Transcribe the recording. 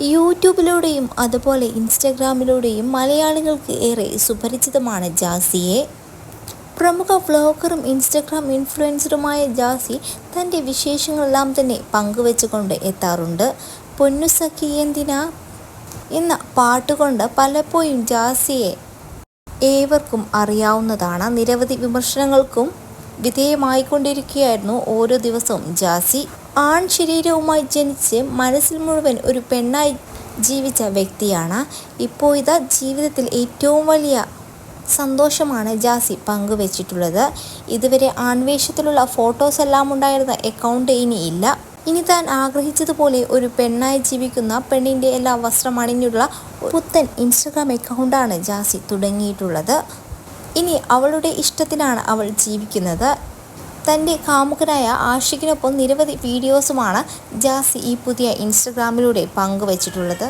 യൂട്യൂബിലൂടെയും അതുപോലെ ഇൻസ്റ്റഗ്രാമിലൂടെയും മലയാളികൾക്ക് ഏറെ സുപരിചിതമാണ് ജാസിയെ. പ്രമുഖ വ്ലോഗറും ഇൻസ്റ്റഗ്രാം ഇൻഫ്ലുവൻസറുമായ ജാസി തന്റെ വിശേഷങ്ങളെല്ലാം തന്നെ പങ്കുവെച്ചുകൊണ്ട് എത്താറുണ്ട്. പൊന്നു സഖി എന്തിനാ? എന്ന പാട്ടുകൊണ്ട് പലപ്പോഴും ജാസിയെ ഏവർക്കും അറിയാവുന്നതാണ്. നിരവധി വിമർശനങ്ങൾക്കും വിധേയമായിക്കൊണ്ടിരിക്കുകയായിരുന്നു ഓരോ ദിവസവും. ജാസി ആൺ ശരീരവുമായി ജനിച്ച് മനസ്സിൽ മുഴുവൻ ഒരു പെണ്ണായി ജീവിച്ച വ്യക്തിയാണ്. ഇപ്പോൾ ഇതാ ജീവിതത്തിൽ ഏറ്റവും വലിയ സന്തോഷമാണ് ജാസി പങ്കുവച്ചിട്ടുള്ളത്. ഇതുവരെ ആൺവേഷത്തിലുള്ള ഫോട്ടോസ് എല്ലാം ഉണ്ടായിരുന്ന അക്കൗണ്ട് ഇനി ഇല്ല. ഇനി താൻ ആഗ്രഹിച്ചതുപോലെ ഒരു പെണ്ണായി ജീവിക്കുന്ന പെണ്ണിന്റെ എല്ലാ വസ്ത്രം അണിഞ്ഞുള്ള പുത്തൻ ഇൻസ്റ്റഗ്രാം അക്കൗണ്ടാണ് ജാസി തുടങ്ങിയിട്ടുള്ളത്. ഇനി അവളുടെ ഇഷ്ടത്തിനാണ് അവൾ ജീവിക്കുന്നത്. തന്റെ കാമുകനായ ആഷിഖിനൊപ്പം നിരവധി വീഡിയോസുമാണ് ജാസി ഈ പുതിയ ഇൻസ്റ്റഗ്രാമിലൂടെ പങ്കുവച്ചിട്ടുള്ളത്.